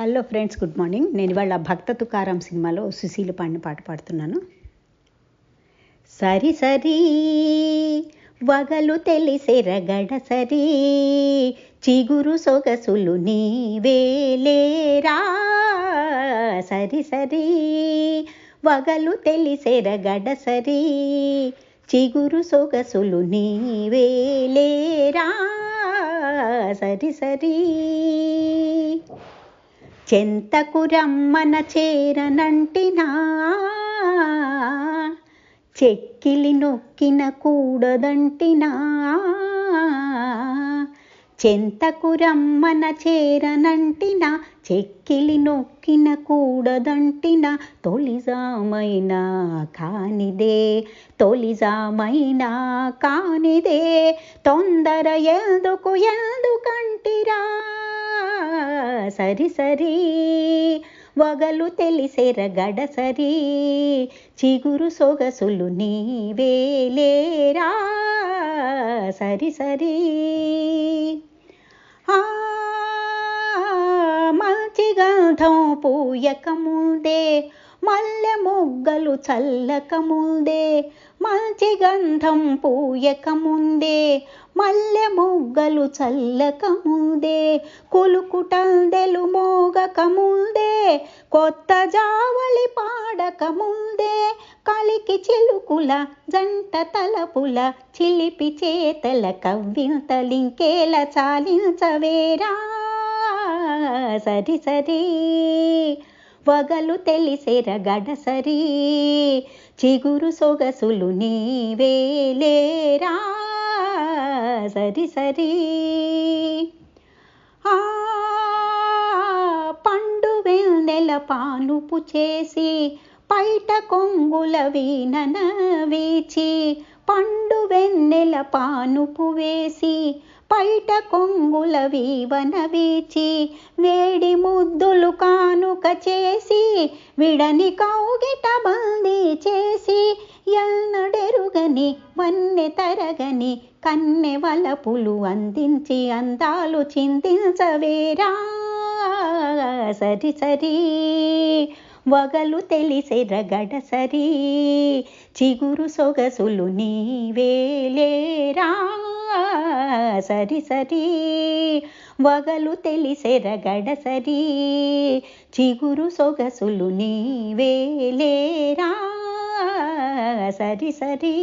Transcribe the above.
Hello friends good morning నేను ఇవాళ భక్త తుకారాం సినిమాలో సుశీల పాడిన పాట పాడుతున్నాను. సరి సరి వగలు తెలిసెరగడ సరి చిగురు సొగసులు నీవేలేరా సరి సరి వగలు తెలిసెరగడ సరి చిగురు సొగసులు నీవేలేరా సరి సరి. చెంతకు రమ్మన చేరనంటినా చెక్కిలి నొక్కిన కూడదంటినా చెంతకు రమ్మన చెక్కిలి నొక్కిన కూడదంటిన తొలిజామైనా కానిదే తొలిజామైనా కానిదే తొందర ఎందుకు ఎందుకంటిరా. సరి సరి వగలు తెలిసెరగడ సరి చిగురు సొగసులు నీవేలేరా సరి సరి. ఆ మంచి గంధం పూయక ముందే మల్లె మొగ్గలు చల్లక ముందే గంధం పూయకముందే మల్లె మొగ్గలు చల్లకముందే కులుకుటందెలు మోగకముందే కొత్త జావళి పాడకముందే కలికి చిలుకుల జంట తలపుల చిలిపి చేతల కవ్వింతలింకేల చాలించవేరా? సరి సరి. వగలు తెలిసెరగడ సరి. చిగురు సొగసులు నీవేలేరా సరి సరి. ఆ పండు వెన్నెల పానుపు చేసి పైట కొంగుల వీనన వీచి పండు వెన్నెల పానుపు వేసి పైట కొంగుల వీవన వీచి వేడి ముద్దులు కానుక చేసి విడని కౌగిట బందీ చేసి ఎన్నడెరుగని వన్నె తరగని కన్నె వలపులు అందించి అందాలు చింతించవేరా సరి సరి వగలు తెలిసెరగడ సరి చిగురు సొగసులు నీవేలేరా సరి సరి వగలు తెలిసెరగడ సరి చిగురు సొగసులు నీవేలేరా సరి సరి